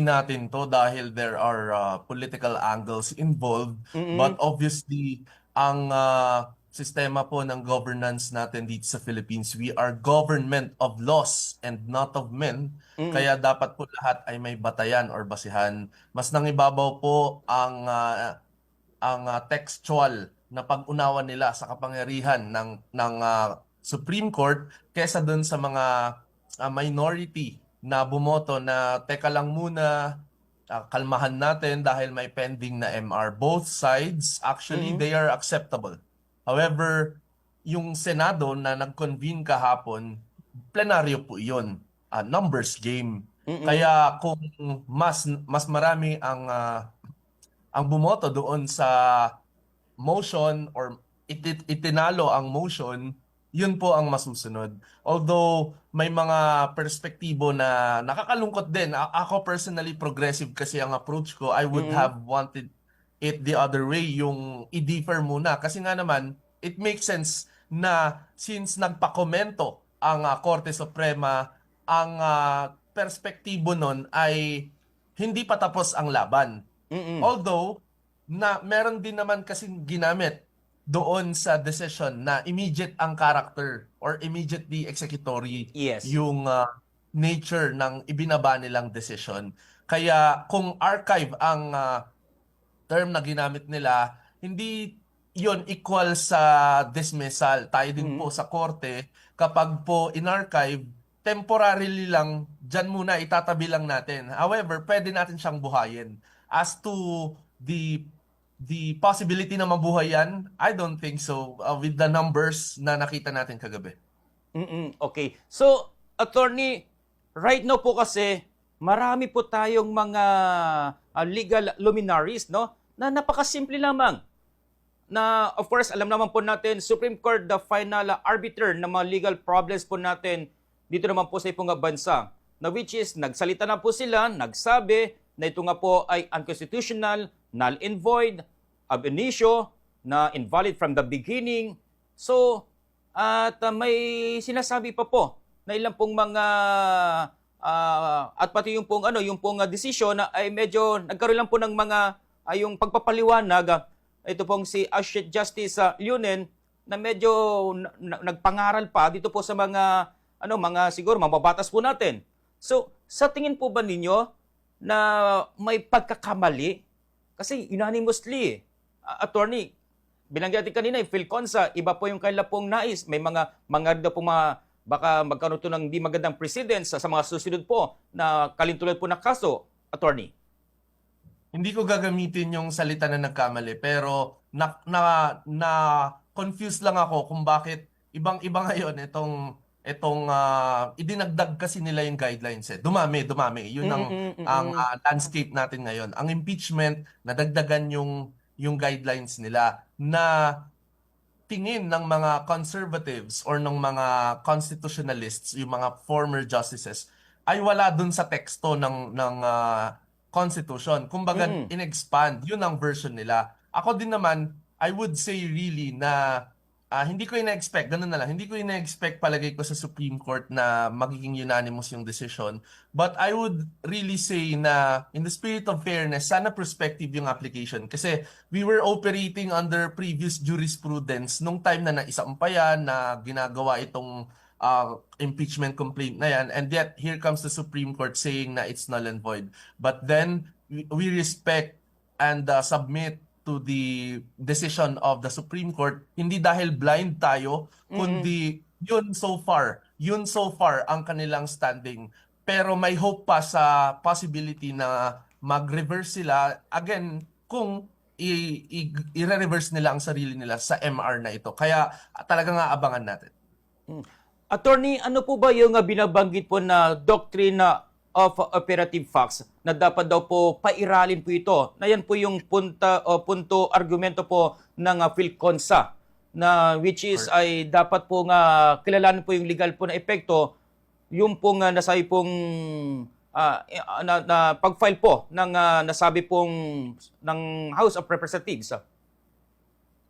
natin to dahil there are uh, political angles involved. But obviously, ang uh, sistema po ng governance natin dito sa Philippines, we are government of laws and not of men. Kaya dapat po lahat ay may batayan or basihan. Mas nangibabaw po ang uh, ang uh, textual na pag-unawa nila sa kapangyarihan ng ng uh, Supreme Court kesa dun sa mga uh, minority na bumoto na teka lang muna uh, kalmahan natin dahil may pending na MR. Both sides actually they are acceptable. However, yung Senado na nag-convene kahapon, plenaryo po 'yon. Uh, numbers game. Kaya kung mas mas marami ang uh, ang bumoto doon sa motion or itit itinalo ang motion, yun po ang masusunod. Although may mga perspektibo na nakakalungkot din. A- Ako personally progressive kasi ang approach ko. I would have wanted it the other way, yung i-defer muna. Kasi nga naman, it makes sense na since nagpakomento ang ah, Korte Suprema, ang ah, perspektibo nun ay hindi pa tapos ang laban. Although, na meron din naman kasing ginamit doon sa decision na immediate ang character or immediately executory Yes. yung uh, nature ng ibinaba nilang decision. Kaya kung archive ang uh, term na ginamit nila, hindi yon equal sa dismissal. Tayo din po sa korte, kapag po in-archive, temporarily lang, dyan muna itatabi lang natin. However, pwede natin siyang buhayin. As to the the possibility na mabuhay yan, I don't think so uh, with the numbers na nakita natin kagabi. Mm-mm, okay. So, attorney, right now po kasi marami po tayong mga ah, legal luminaries, no? Na napakasimple lamang. Na of course, alam naman po natin, Supreme Court the final arbiter ng mga legal problems po natin dito naman po sa ipong bansa. Na which is, nagsalita na po sila, nagsabi na ito nga po ay unconstitutional, null and void, ab initio, na invalid from the beginning. So, at uh, may sinasabi pa po na ilang pong mga ah, at pati yung pong ano, yung pong uh, decision na ay medyo nagkaroon lang po ng mga ay yung pagpapaliwanag ah, ito pong si Associate Justice uh, Lunen na medyo na- na- nagpangaral pa dito po sa mga ano mga siguro mababatas po natin. So, sa tingin po ba ninyo na may pagkakamali kasi unanimously uh, attorney binanggit natin kanina, yung Phil Consa, iba po yung kanila pong nais. May mga, mga daw po mga, baka magkaroon to ng di magandang precedents sa, sa mga susunod po na kalintulad po na kaso, attorney. Hindi ko gagamitin yung salita na nagkamali pero na na, na confused lang ako kung bakit ibang-iba ngayon itong itong ah, idinagdag kasi nila yung guidelines eh. Dumami, dumami. Yun ang Mm, mm, mm, ang ah, landscape natin ngayon. Ang impeachment nadagdagan yung yung guidelines nila na tingin ng mga conservatives or ng mga constitutionalists, yung mga former justices, ay wala dun sa teksto ng ng ah, constitution. Kumbaga, Mm. in-expand. Yun ang version nila. Ako din naman, I would say really na ah, hindi ko ina-expect, ganun na lang, hindi ko ina-expect palagay ko sa Supreme Court na magiging unanimous yung decision. But I would really say na in the spirit of fairness, sana prospective yung application. Kasi we were operating under previous jurisprudence nung time na naisampayan na ginagawa itong uh, impeachment complaint na yan. And yet, here comes the Supreme Court saying na it's null and void. But then, we respect and uh, submit to the decision of the Supreme Court, hindi dahil blind tayo, kundi yun so far, yun so far ang kanilang standing. Pero may hope pa sa possibility na mag-reverse sila again kung i-reverse nila ang sarili nila sa MR na ito. Kaya ah, talaga nga abangan natin. Attorney, ano po ba yung uh, binabanggit po na doctrine of operative facts na dapat daw po pairalin po ito? Na yan po yung punta, o punto, argumento po ng uh, PhilConsa na which is ay dapat po nga kilalanin po yung legal po na epekto yung pong uh, nasabi pong ah, na, na pag-file po ng ah, nasabi pong ng House of Representatives.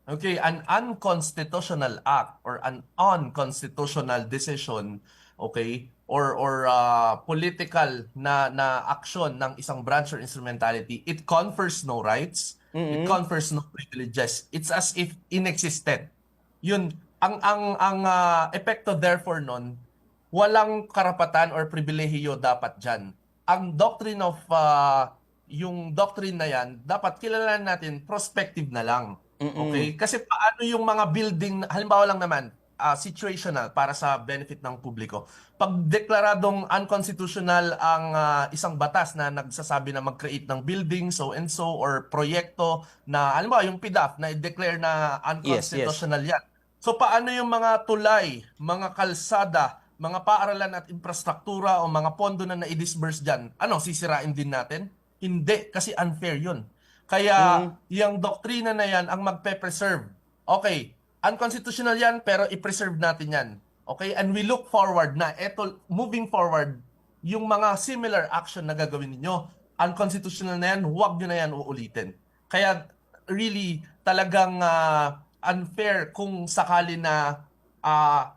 Okay, an unconstitutional act or an unconstitutional decision, okay, or or uh, political na na action ng isang branch or instrumentality, it confers no rights, it confers no privileges. It's as if inexistent. Yun ang ang ang uh, epekto therefore nun, walang karapatan or pribilehiyo dapat diyan. Ang doctrine of uh, yung doctrine na yan, dapat kilalanin natin prospective na lang. Okay? Kasi paano yung mga building, halimbawa lang naman, ah, situational para sa benefit ng publiko. Pag deklaradong unconstitutional ang ah, isang batas na nagsasabi na mag-create ng building, so and so, or proyekto na, halimbawa yung PDAF na i-declare na unconstitutional yan. So paano yung mga tulay, mga kalsada, mga paaralan at infrastruktura o mga pondo na na-disburse dyan, ano, sisirain din natin? Hindi, kasi unfair yun. Kaya yung doktrina na yan ang magpe-preserve. Okay, unconstitutional yan pero i-preserve natin yan. Okay, and we look forward na eto moving forward yung mga similar action na gagawin ninyo. Unconstitutional na yan, huwag nyo na yan uulitin. Kaya really talagang ah, unfair kung sakali na ah,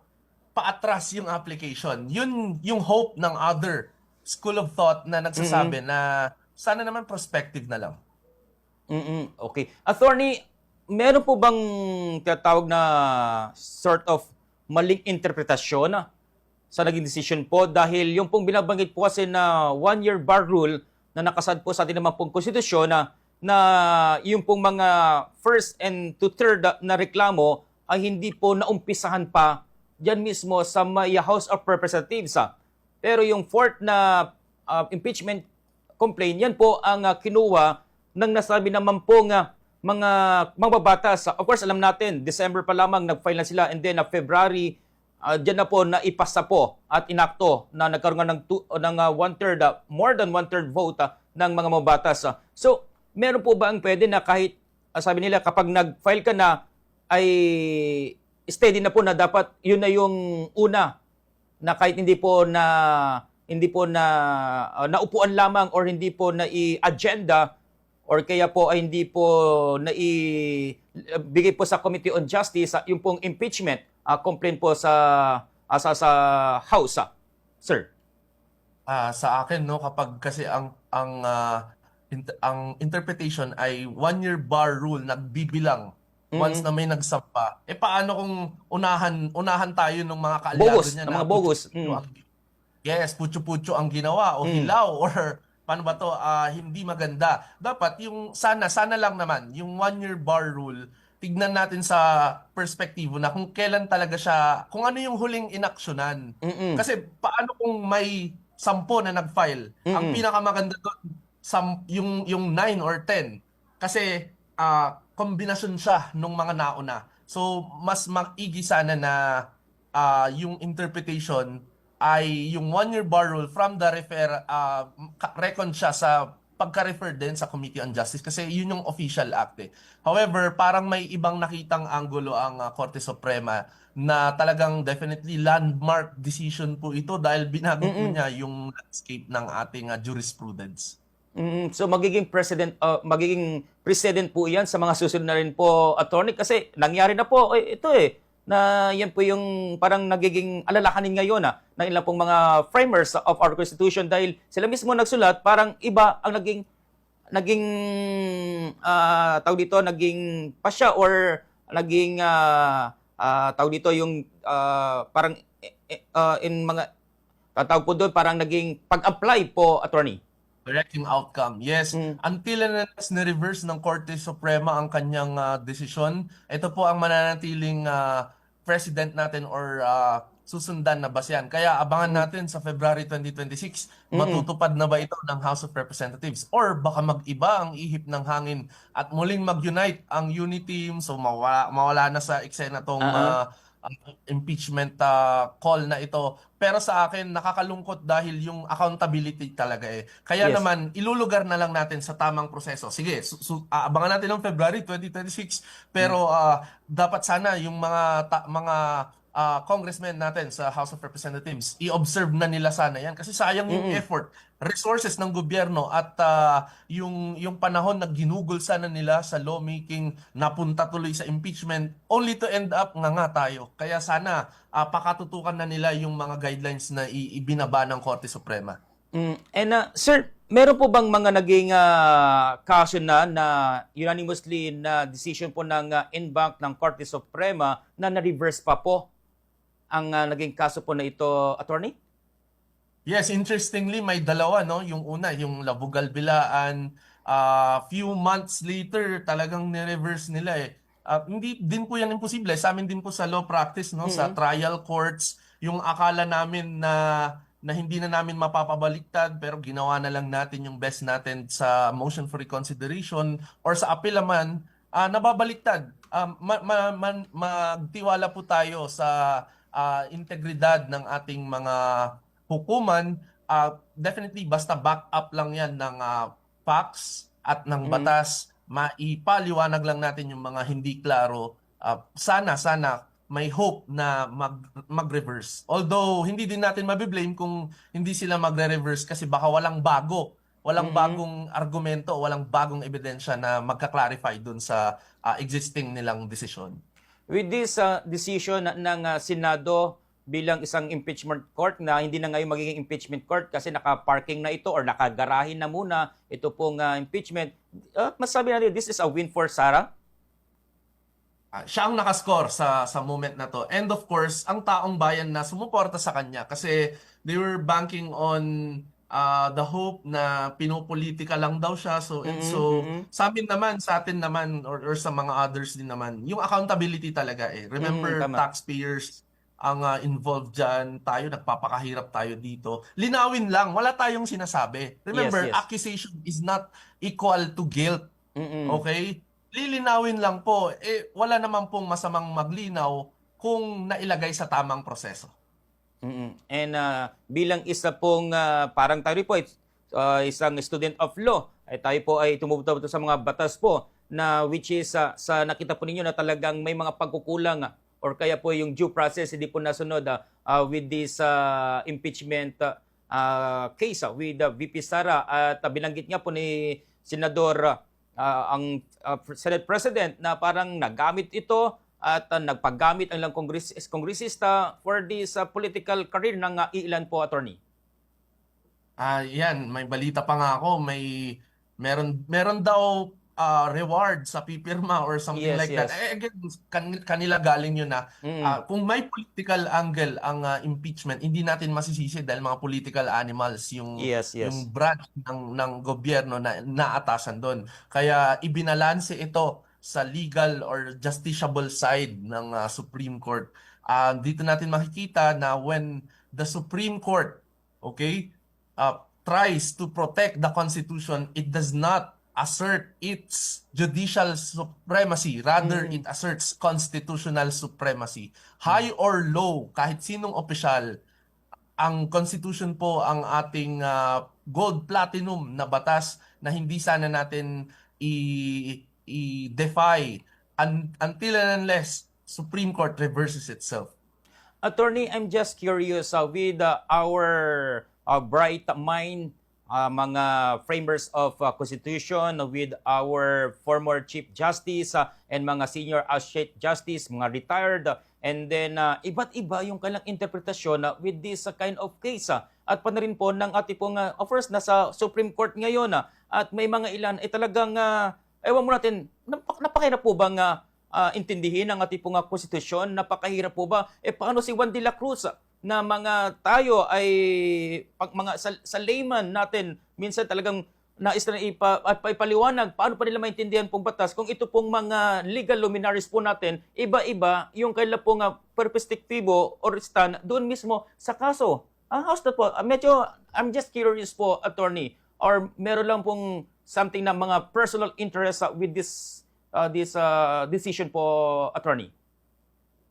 paatras yung application. Yun yung hope ng other school of thought na nagsasabi na sana naman prospective na lang. Mm-mm. Okay. Attorney, meron po bang tinatawag na sort of maling interpretasyon ah, sa naging decision po dahil yung pong binabanggit po kasi na one-year bar rule na nakasad po sa ating naman pong konstitusyon na, na yung pong mga first and to third na reklamo ay hindi po naumpisahan pa diyan mismo sa may House of Representatives. ah. Pero yung fourth na ah, impeachment complaint, yan po ang ah, kinuha ng nasabi naman po nga mga mambabatas. Of course, alam natin, December pa lamang nag-file na sila and then uh, February, uh, dyan na po na ipasa po at inakto na nagkaroon nga ng, two, ng uh, one-third, uh, more than one-third vote uh, ng mga mambabatas. uh. So, meron po ba ang pwede na kahit, uh, sabi nila, kapag nag-file ka na, ay steady na po na dapat yun na yung una na kahit hindi po na hindi po na uh, naupuan lamang or hindi po na i-agenda or kaya po ay hindi po na bigay po sa Committee on Justice yung pong impeachment uh, complaint po sa ah, sa, sa House, sir. Ah, sa akin no kapag kasi ang ang ah, int- ang interpretation ay one year bar rule nagbibilang once na may nagsampa. Eh paano kung unahan unahan tayo ng mga kaalyado Bogus, niya ng mga bogus. Mm. Yes, putyo-putyo ang ginawa o hilaw or paano ba to ah, hindi maganda. Dapat yung sana sana lang naman yung one year bar rule tignan natin sa perspektibo na kung kailan talaga siya, kung ano yung huling inaksyonan. Mm-mm. Kasi paano kung may sampo na nag-file? Ang pinakamaganda doon, sam, yung, yung 9 or 10. Kasi ah, kombinasyon siya nung mga nauna. So, mas maigi sana na ah, yung interpretation ay yung one-year bar rule from the refer, ka- reckon siya sa pagka-refer din sa Committee on Justice kasi yun yung official act eh. However, parang may ibang nakitang anggulo ang ah, Korte Suprema na talagang definitely landmark decision po ito dahil binago po niya yung landscape ng ating ah, jurisprudence. Mm, so magiging president uh, magiging president po 'yan sa mga susunod na rin po attorney kasi nangyari na po eh, ito eh na yan po yung parang nagiging alalahanin ngayon ah, ng ilang pong mga framers of our constitution dahil sila mismo nagsulat parang iba ang naging naging ah tawag dito naging pasya or naging ah ah, tawag dito yung ah, parang ah, in mga tatawag po doon parang naging pag-apply po attorney. Correct yung outcome. Yes, until na na-reverse ng Korte Suprema ang kanyang ah, desisyon, ito po ang mananatiling ah, president natin or ah, susundan na basehan. Kaya abangan natin sa February 2026, matutupad na ba ito ng House of Representatives? Or baka mag-iba ang ihip ng hangin at muling mag-unite ang unity team so mawala, mawala na sa eksena tong ah, ang impeachment uh, call na ito. Pero sa akin, nakakalungkot dahil yung accountability talaga eh. Kaya Yes. naman, ilulugar na lang natin sa tamang proseso. Sige, su- su- abangan natin ng February 2026. Pero ah, dapat sana yung mga mga ah, congressmen natin sa House of Representatives, i-observe na nila sana yan kasi sayang yung effort, resources ng gobyerno at ah, yung yung panahon na ginugol sana nila sa lawmaking napunta tuloy sa impeachment only to end up nga nga tayo. Kaya sana ah, pakatutukan na nila yung mga guidelines na ibinaba ng Korte Suprema. Mm, and uh, sir, meron po bang mga naging ah, kaso na na unanimously na decision po ng uh, in-bank ng Korte Suprema na na-reverse pa po ang ah, naging kaso po na ito, attorney? Yes, interestingly, may dalawa, no? Yung una, yung Labugal Bilaan, uh, few months later, talagang ni-reverse nila eh. Ah, hindi din po yan imposible. Sa amin din po sa law practice, no? Sa trial courts, yung akala namin na na hindi na namin mapapabaliktad pero ginawa na lang natin yung best natin sa motion for reconsideration or sa appeal naman, ah, nababaliktad. Um, ma- ma- man- magtiwala po tayo sa ah, integridad ng ating mga hukuman, ah, definitely basta back up lang yan ng ah, facts at ng Mhm. batas, maipaliwanag lang natin yung mga hindi klaro. Ah, sana, sana may hope na mag, mag-reverse. Although, hindi din natin mabiblame kung hindi sila magre-reverse kasi baka walang bago. Walang Mhm. bagong argumento, walang bagong ebidensya na magka-clarify dun sa ah, existing nilang desisyon. With this uh, decision ng uh, Senado bilang isang impeachment court na hindi na ngayon magiging impeachment court kasi naka-parking na ito or nakagarahin na muna ito pong uh, impeachment, uh, masabi natin this is a win for Sara? Ah, siya ang nakascore sa sa moment na to. And of course, ang taong bayan na sumuporta sa kanya kasi they were banking on ah, the hope na pinopolitika lang daw siya. So Mhm, so mhm. sa amin naman, sa atin naman or, or sa mga others din naman, yung accountability talaga eh. Remember Mhm, tama. taxpayers ang ah, involved dyan, tayo nagpapakahirap tayo dito. Linawin lang, wala tayong sinasabi. Remember, yes. accusation is not equal to guilt. Mm-mm. Okay? Lilinawin lang po, eh wala naman pong masamang maglinaw kung nailagay sa tamang proseso. Mm-mm. And uh, bilang isa pong uh, parang tayo po uh, isang student of law, ay tayo po ay tumubuto sa mga batas po na which is uh, sa nakita po ninyo na talagang may mga pagkukulang or kaya po yung due process hindi po nasunod uh, uh, with this uh, impeachment uh, uh, case uh, with uh, VP Sara at uh, binanggit nga po ni Senador uh, ang uh, Senate President na parang nagamit ito at uh, nagpaggamit ang ilang kongres kongresista for this uh, political career ng uh, ilan po attorney. Ah, yan, may balita pa nga ako, may meron meron daw ah, reward sa pipirma or something Yes, like that. yes. Eh, again, kan- kanila galing yun na Mm. ah, kung may political angle ang ah, impeachment, hindi natin masisisi dahil mga political animals yung Yes, yes. yung branch ng ng gobyerno na naatasan doon. Kaya ibinalanse ito sa legal or justiciable side ng ah, Supreme Court. Ah, dito natin makikita na when the Supreme Court, okay, uh, tries to protect the Constitution, it does not assert its judicial supremacy. Rather, it asserts constitutional supremacy. High or low, kahit sinong opisyal, ang Constitution po ang ating ah, gold platinum na batas na hindi sana natin i- i-defy un- until and unless Supreme Court reverses itself. Attorney, I'm just curious uh, with uh, our uh, bright mind, uh, mga framers of uh, Constitution, with our former Chief Justice uh, and mga senior associate justice, mga retired, uh, and then uh, iba't iba yung kanilang interpretasyon uh, with this uh, kind of case. uh, at pa na rin po ng ating pong, uh, of course, nasa Supreme Court ngayon, uh, at may mga ilan, ay talagang, uh, ewan mo natin, napak- napakahirap po bang uh, ah, intindihin ang ating pong ah, konstitusyon. Napakahirap po ba? Eh paano si Juan de la Cruz ah, na mga tayo ay pag mga sa, sa layman natin minsan talagang nais na ipa, at paipaliwanag paano pa nila maintindihan pong batas kung ito pong mga legal luminaries po natin iba-iba yung kailan pong uh, perspektibo or stand doon mismo sa kaso. Ah, how's that po? Ah, medyo, I'm just curious po, attorney, or meron lang pong something na mga personal interest with this uh, this uh, decision po, attorney?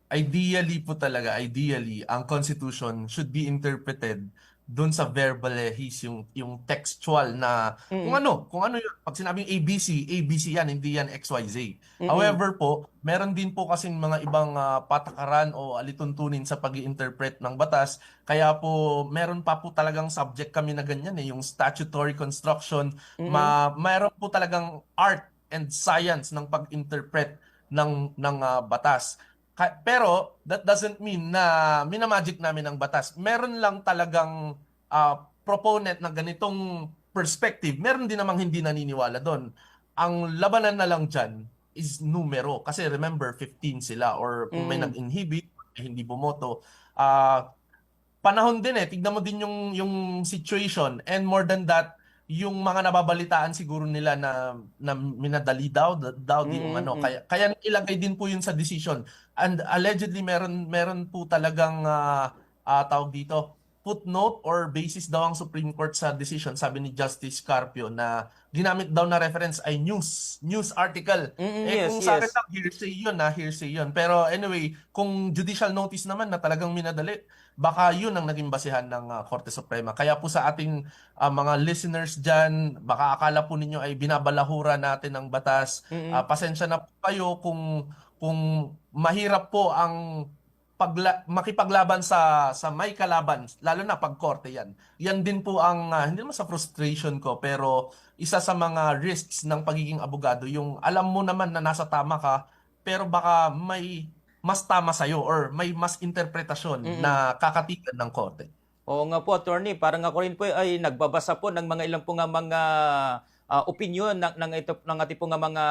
Ideally po talaga, ideally, ang Constitution should be interpreted doon sa verbalize yung yung textual na kung ano, kung ano yun. Pag sinabing ABC, ABC yan, hindi yan XYZ. However po, meron din po kasing mga ibang ah, patakaran o alituntunin sa pag interpret ng batas. Kaya po, meron pa po talagang subject kami na ganyan eh, yung statutory construction. Ma meron po talagang art and science ng pag-interpret ng ng ah, batas. Pero that doesn't mean na minamagic namin ang batas. Meron lang talagang ah, proponent na ganitong perspective. Meron din namang hindi naniniwala doon. Ang labanan na lang dyan is numero. Kasi remember, 15 sila or kung may Mm. nag-inhibit, hindi bumoto. Ah, panahon din eh. Tignan mo din yung, yung situation. And more than that, yung mga nababalitaan siguro nila na, na minadali daw, daw di Mm, ano. mm. Kaya, kaya ilagay din po yun sa decision. And allegedly, meron, meron po talagang ah, ah, tawag dito, footnote or basis daw ang Supreme Court sa decision, sabi ni Justice Carpio, na ginamit daw na reference ay news, news article. Mm, eh yes, kung sa yes. akin lang, hearsay yun na, hearsay yun. Pero anyway, kung judicial notice naman na talagang minadali, baka yun ang naging basihan ng ah, Korte Suprema. Kaya po sa ating ah, mga listeners dyan, baka akala po ninyo ay binabalahura natin ang batas. Ah, pasensya na po kayo kung kung mahirap po ang pagla- makipaglaban sa sa may kalaban lalo na pag korte yan. Yan din po ang ah, hindi naman sa frustration ko pero isa sa mga risks ng pagiging abogado yung alam mo naman na nasa tama ka pero baka may mas tama sa or may mas interpretasyon na kakatikan ng korte. Oo nga po, attorney. Parang ako rin po ay nagbabasa po ng mga ilang po nga mga ah, opinion ng, ng, ito, ng ating po nga mga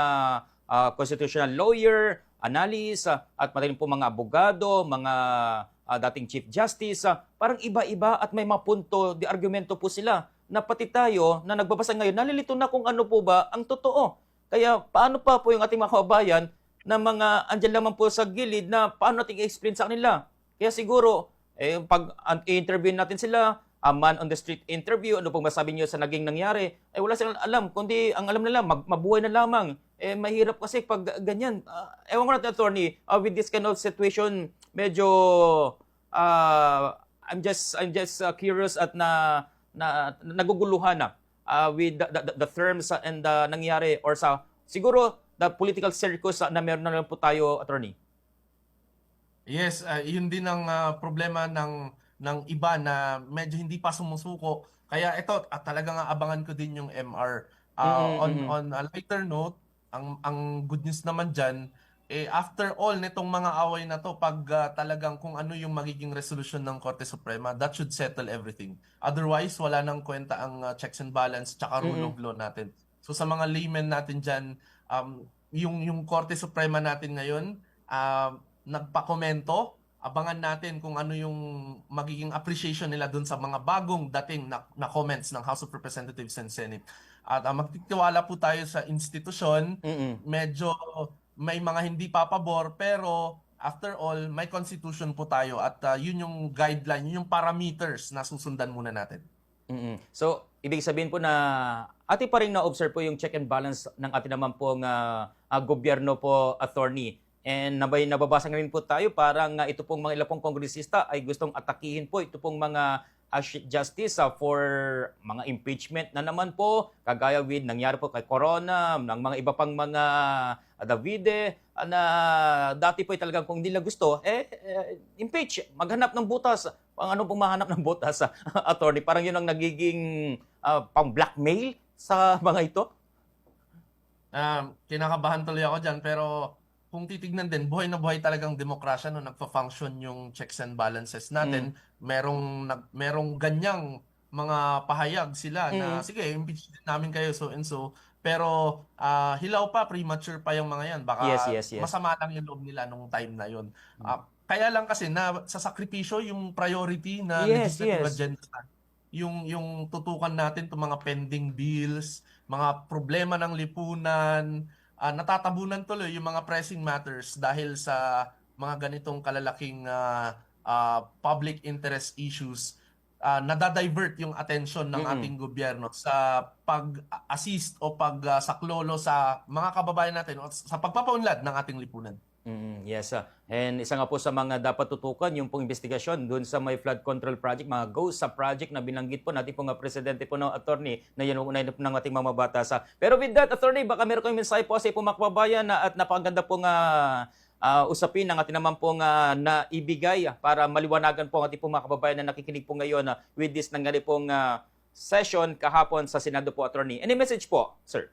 ah, constitutional lawyer, analyst, ah, at rin po mga abogado, mga ah, dating chief justice. ah, parang iba-iba at may mga punto, di argumento po sila na pati tayo na nagbabasa ngayon, nalilito na kung ano po ba ang totoo. Kaya paano pa po yung ating mga kababayan na mga andyan lamang po sa gilid na paano natin i-explain sa kanila. Kaya siguro, eh, pag i-interview natin sila, a man on the street interview, ano pong masabi niyo sa naging nangyari, eh wala silang alam, kundi ang alam nila, mag, mabuhay na lamang. Eh mahirap kasi pag ganyan. Ah, ewan ko natin, attorney, ah, with this kind of situation, medyo, ah, I'm just, I'm just ah, curious at na, na, naguguluhan na ah, with the, the, the terms and the nangyari or sa, siguro, the political circus na meron na lang po tayo, attorney. Yes, ah, yun din ang ah, problema ng ng iba na medyo hindi pa sumusuko. Kaya ito, at talagang abangan ko din yung MR. Ah, Mm, on mm. on a lighter note, ang ang good news naman diyan eh after all nitong mga away na to pag ah, talagang kung ano yung magiging resolution ng Korte Suprema, that should settle everything. Otherwise, wala nang kwenta ang ah, checks and balance tsaka rule of law natin. So sa mga laymen natin diyan, um, yung yung Korte Suprema natin ngayon, um, nagpakomento. Abangan natin kung ano yung magiging appreciation nila dun sa mga bagong dating na, na comments ng House of Representatives and Senate. At uh, magtitiwala po tayo sa institusyon. Mm-mm. Medyo may mga hindi papabor pero after all, may constitution po tayo at uh, yun yung guideline, yun yung parameters na susundan muna natin. Mm-mm. So, ibig sabihin po na ating pa rin na-observe po yung check and balance ng ating naman pong ah, ah, gobyerno po, attorney. And nabay, nababasa ngayon po tayo, parang ah, ito pong mga ilang pong kongresista ay gustong atakihin po ito pong mga justice ah, for mga impeachment na naman po, kagaya with nangyari po kay Corona, ng mga iba pang mga ah, Davide, ah, na dati po ay talagang kung nila gusto, eh, eh, impeach, maghanap ng butas. Pang ano pong mahanap ng butas, ah, attorney? Parang yun ang nagiging ah, pang-blackmail sa mga ito? Um, kinakabahan tuloy ako dyan pero kung titignan din, buhay na buhay talagang demokrasya no nagfa-function yung checks and balances natin. Merong nag, merong ganyang mga pahayag sila na sige, impeach din namin kayo so and so. Pero ah, hilaw pa, premature pa yung mga yan. Baka Yes, yes, yes. masama lang yung loob nila nung time na yun. Ah, kaya lang kasi na sa sakripisyo yung priority na Yes, legislative yes. agenda yung yung tutukan natin itong mga pending bills, mga problema ng lipunan, ah, natatabunan tuloy yung mga pressing matters dahil sa mga ganitong kalalaking ah, ah, public interest issues. ah, nadadivert yung attention ng Mm-mm. ating gobyerno sa pag-assist o pag-saklolo sa mga kababayan natin o sa pagpapaunlad ng ating lipunan. Mm, yes. ah. And isa nga po sa mga dapat tutukan yung pong investigasyon doon sa may flood control project, mga GOES sa project na binanggit po natin po nga presidente po ng attorney na ang unay ng ating mga batas. ah. Pero with that, attorney, baka meron kayong mensahe po sa po mga kababayan na at napakaganda po nga ah, usapin ng ating naman pong ah, naibigay ah, para maliwanagan po ang ating mga kababayan na nakikinig po ngayon ah, with this nangyari pong ah, session kahapon sa Senado po, attorney. Any message po, sir?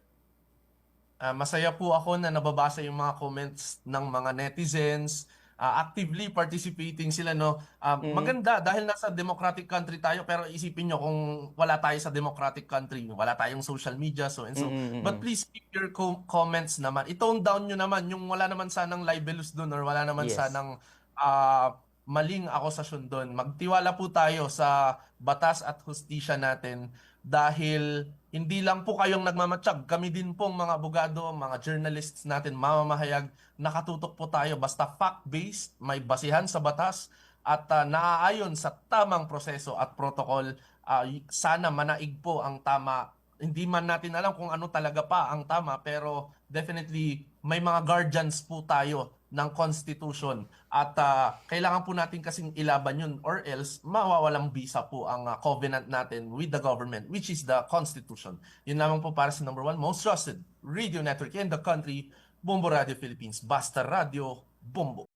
Ah, masaya po ako na nababasa yung mga comments ng mga netizens. ah, actively participating sila no. Ah, Mm. Maganda dahil nasa democratic country tayo pero isipin nyo kung wala tayo sa democratic country, wala tayong social media so and so. Mm, mm, But please keep your co- comments naman. I-tone down nyo naman yung wala naman sanang libelous doon or wala naman Yes. sanang ah, maling akusasyon doon. Magtiwala po tayo sa batas at hustisya natin dahil hindi lang po kayong nagmamatsyag, kami din pong mga abogado, mga journalists natin, mamamahayag, nakatutok po tayo basta fact-based, may basihan sa batas at ah, naaayon sa tamang proseso at protocol. Ah, y- sana manaig po ang tama. Hindi man natin alam kung ano talaga pa ang tama pero definitely may mga guardians po tayo ng Constitution at ah, kailangan po natin kasing ilaban yun or else mawawalang bisa po ang ah, covenant natin with the government which is the Constitution. Yun lamang po para sa number one most trusted radio network in the country, Bombo Radio Philippines. Basta Radio, Bombo.